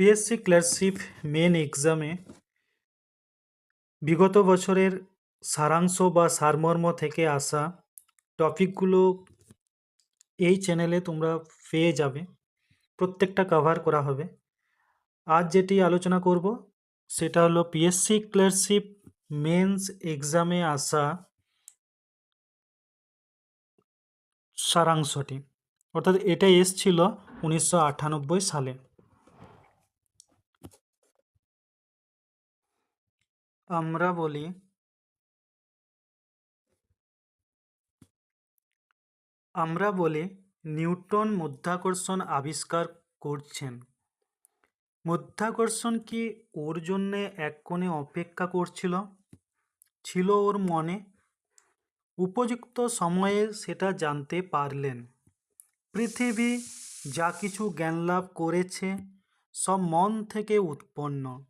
PSC clerkship main এক্সামে বিগত বছরের সারাংশ বা সারমর্ম থেকে আসা টপিকগুলো এই চ্যানেলে তোমরা পেয়ে যাবে। প্রত্যেকটা কভার করা হবে। আজ যেটি আলোচনা করব, সেটা হলো পিএসসি ক্লার্কশিপ মেন্স এক্সামে আসা সারাংশটি। অর্থাৎ এটা এসছিল উনিশশো আটানব্বই সালে। আমরা বলি আমরা বলি নিউটন মধ্যাকর্ষণ আবিষ্কার করছেন। মধ্যাকর্ষণ কি ওর জন্যে এক কোণে অপেক্ষা করছিল? ছিল ওর মনে? উপযুক্ত সময়ে সেটা জানতে পারলেন। পৃথিবী যা কিছু জ্ঞান লাভ করেছে সব মন থেকে উৎপন্ন।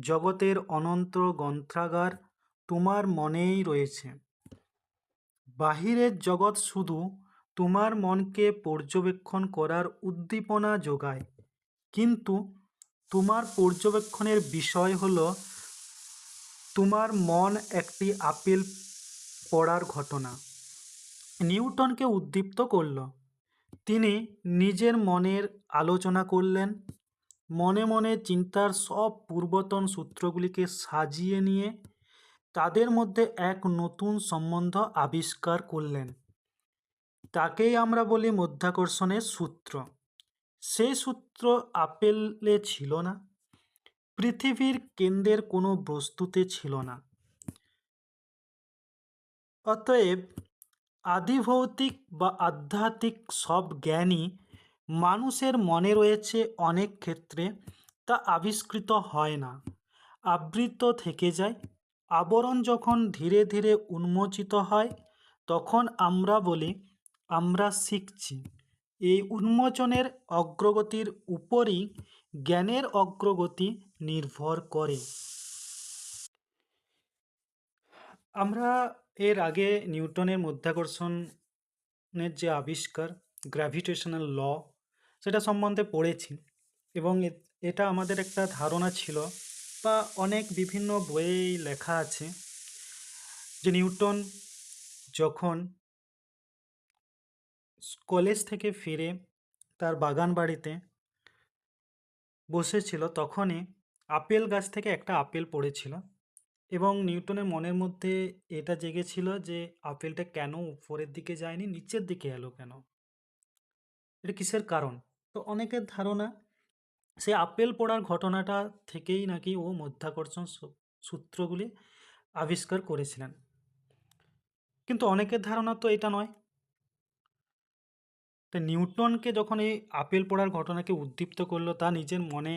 জগতের অনন্ত গ্রন্থাগার তোমার মনেই রয়েছে। বাহিরের জগৎ শুধু তোমার মনকে পর্যবেক্ষণ করার উদ্দীপনা যোগায়। কিন্তু তোমার পর্যবেক্ষণের বিষয় হল, তোমার মন একটি আপেল পড়ার ঘটনা। নিউটনকে উদ্দীপ্ত করল। তিনি নিজের মনের আলোচনা করলেন। মনে মনে চিন্তার সব পূর্বতন সূত্রগুলিকে সাজিয়ে নিয়ে তাদের মধ্যে এক নতুন সম্বন্ধ আবিষ্কার করলেন। তাকেই আমরা বলি মধ্যাকর্ষণের সূত্র। সেই সূত্র আপেলে ছিল না, পৃথিবীর কেন্দ্রের কোনো বস্তুতে ছিল না। অতএব আদিভৌতিক বা আধ্যাত্মিক সব জ্ঞানই মানুষের মনে রয়েছে অনেক ক্ষেত্রে তা আবিষ্কৃত হয় না। আবৃত থেকে যায়। আবরণ যখন ধীরে ধীরে উন্মোচিত হয়, তখন আমরা বলি, আমরা শিখছি। এই উন্মোচনের অগ্রগতির উপরই জ্ঞানের অগ্রগতি নির্ভর করে। আমরা এর আগে নিউটনের মধ্যাকর্ষণের যে আবিষ্কার গ্র্যাভিটেশনাল ল সেটা সম্বন্ধে পড়েছি। এবং এটা আমাদের একটা ধারণা ছিল বা অনেক বিভিন্ন বইয়ে লেখা আছে যে নিউটন যখন কলেজ থেকে ফিরে তার বাগান বাড়িতে বসেছিল তখনই আপেল গাছ থেকে একটা আপেল পড়েছিল এবং নিউটনের মনের মধ্যে এটা জেগেছিল যে আপেলটা কেন উপরের দিকে যায়নি, নিচের দিকে এলো কেন? এটা কিসের কারণ? তো অনেকের ধারণা সে আপেল পড়ার ঘটনাটা থেকেই নাকি ও মধ্যাকর্ষণ সূত্রগুলি আবিষ্কার করেছিলেন। কিন্তু অনেকের ধারণা তো এটা নয়। তা নিউটনকে যখন এই আপেল পড়ার ঘটনাকে উদ্দীপ্ত করল, তা নিজের মনে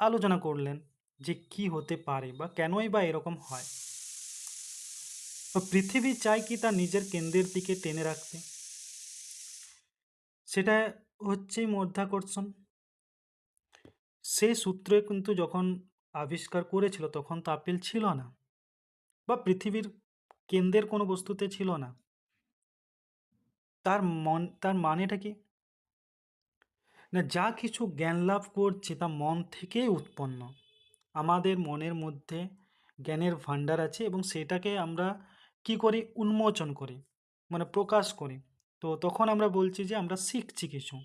আলোচনা করলেন যে কি হতে পারে বা কেনই বা এরকম হয়। তো পৃথিবী চায় কি তার নিজের কেন্দ্রের দিকে টেনে রাখতে? সেটা হচ্ছেই মধ্যাকর্ষণ সে সূত্রে কিন্তু যখন আবিষ্কার করেছিল তখন তো আপেল ছিল না বা পৃথিবীর কেন্দ্রের কোনো বস্তুতে ছিল না। তার মন, তার মানেটা কি? না, যা কিছু জ্ঞান লাভ করছে তা মন থেকেই উৎপন্ন। আমাদের মনের মধ্যে জ্ঞানের ভাণ্ডার আছে এবং সেটাকে আমরা কি করি? উন্মোচন করি মানে প্রকাশ করি। তো তখন আমরা বলছি যে আমরা শিখছি কিছু।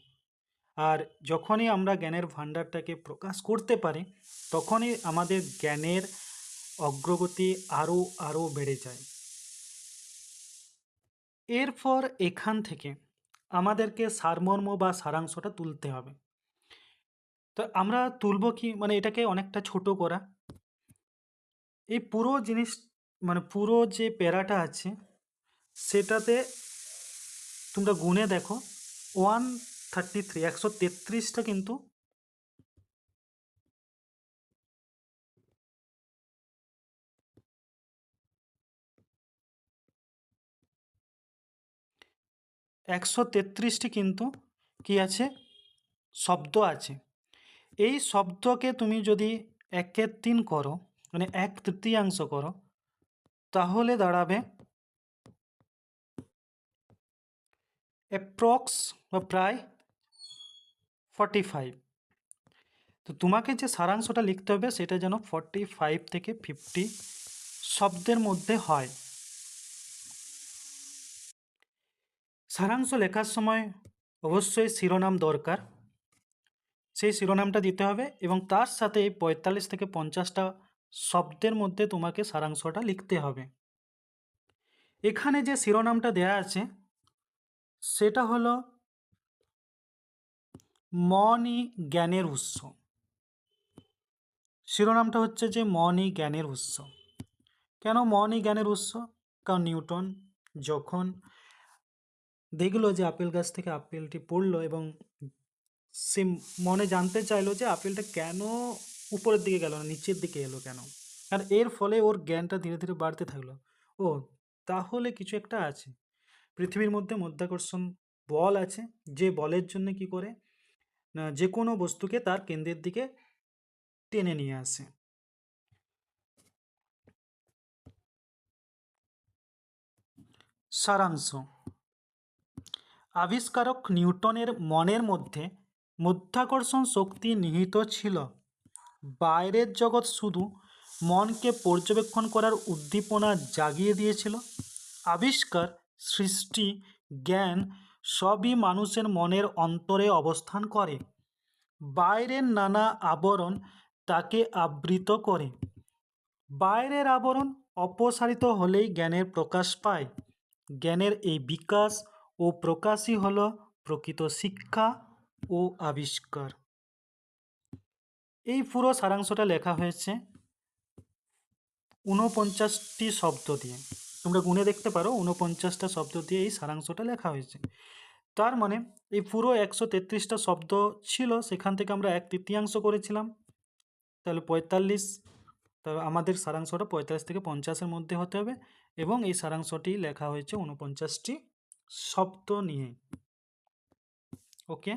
আর যখনই আমরা জ্ঞানের ভাণ্ডারটাকে প্রকাশ করতে পারি, তখনই আমাদের জ্ঞানের অগ্রগতি আরও আরও বেড়ে যায়। এরপর এখান থেকে আমাদেরকে সারমর্ম বা সারাংশটা তুলতে হবে। তো আমরা তুলব কি? মানে এটাকে অনেকটা ছোট করা। এই পুরো জিনিস মানে পুরো যে প্যারাটা আছে, সেটাতে তোমরা গুণে দেখো। ওয়ান থার্টি থ্রি একশো তেত্রিশটা কিন্তু একশো তেত্রিশটি কিন্তু কি আছে? শব্দ আছে। এই শব্দকে তুমি যদি একের তিন করো মানে এক তৃতীয়াংশ করো, তাহলে দাঁড়াবে অ্যাপ্রক্স বা প্রায় ফর্টি ফাইভ তো তোমাকে যে সারাংশটা লিখতে হবে সেটা যেন ফর্টি ফাইভ থেকে ফিফটি শব্দের মধ্যে হয়। সারাংশ লেখার সময় অবশ্যই শিরোনাম দরকার। সেই শিরোনামটা দিতে হবে এবং তার সাথে পঁয়তাল্লিশ থেকে পঞ্চাশটা শব্দের মধ্যে তোমাকে সারাংশটা লিখতে হবে। এখানে যে শিরোনামটা দেয়া আছে সেটা হলো মনই জ্ঞানের উৎস। শিরোনামটা হচ্ছে যে মনই জ্ঞানের উৎস। কেন মনই জ্ঞানের উৎস? কারণ নিউটন যখন দেখল যে আপেল গাছ থেকে আপেলটি পড়ল এবং সে মনে জানতে চাইলো যে আপেলটা কেন উপরের দিকে গেল না, নিচের দিকে এলো কেন? আর এর ফলে ওর জ্ঞানটা ধীরে ধীরে বাড়তে থাকল। ও, তাহলে কিছু একটা আছে। পৃথিবীর মধ্যে মধ্যাকর্ষণ বল আছে, যে বলের জন্য কি করে? না, যে কোনো বস্তুকে তার কেন্দ্রের দিকে টেনে নিয়ে আসে। সারাংশ। আবিষ্কারক নিউটনের মনের মধ্যে মধ্যাকর্ষণ শক্তি নিহিত ছিল। বাইরের জগৎ শুধু মনকে পর্যবেক্ষণ করার উদ্দীপনা জাগিয়ে দিয়েছিল। আবিষ্কার সৃষ্টি, জ্ঞান সবই মানুষের মনের অন্তরে অবস্থান করে। বাইরের নানা আবরণ তাকে আবৃত করে। বাইরের আবরণ অপসারিত হলেই জ্ঞানের প্রকাশ পায়। জ্ঞানের এই বিকাশ ও প্রকাশই হল প্রকৃত শিক্ষা ও আবিষ্কার। এই পুরো সারাংশটা লেখা হয়েছে ঊনপঞ্চাশটি শব্দ দিয়ে। তোমরা গুনে দেখতে পারো, ঊনপঞ্চাশটা শব্দ দিয়ে এই সারাংশটা লেখা হয়েছে। তার মানে এই পুরো একশো তেত্রিশটা শব্দ ছিল, সেখান থেকে আমরা এক তৃতীয়াংশ করেছিলাম। তাহলে পঁয়তাল্লিশ তবে আমাদের সারাংশটা পঁয়তাল্লিশ থেকে পঞ্চাশের মধ্যে হতে হবে এবং এই সারাংশটি লেখা হয়েছে ঊনপঞ্চাশটি শব্দ নিয়ে। ওকে?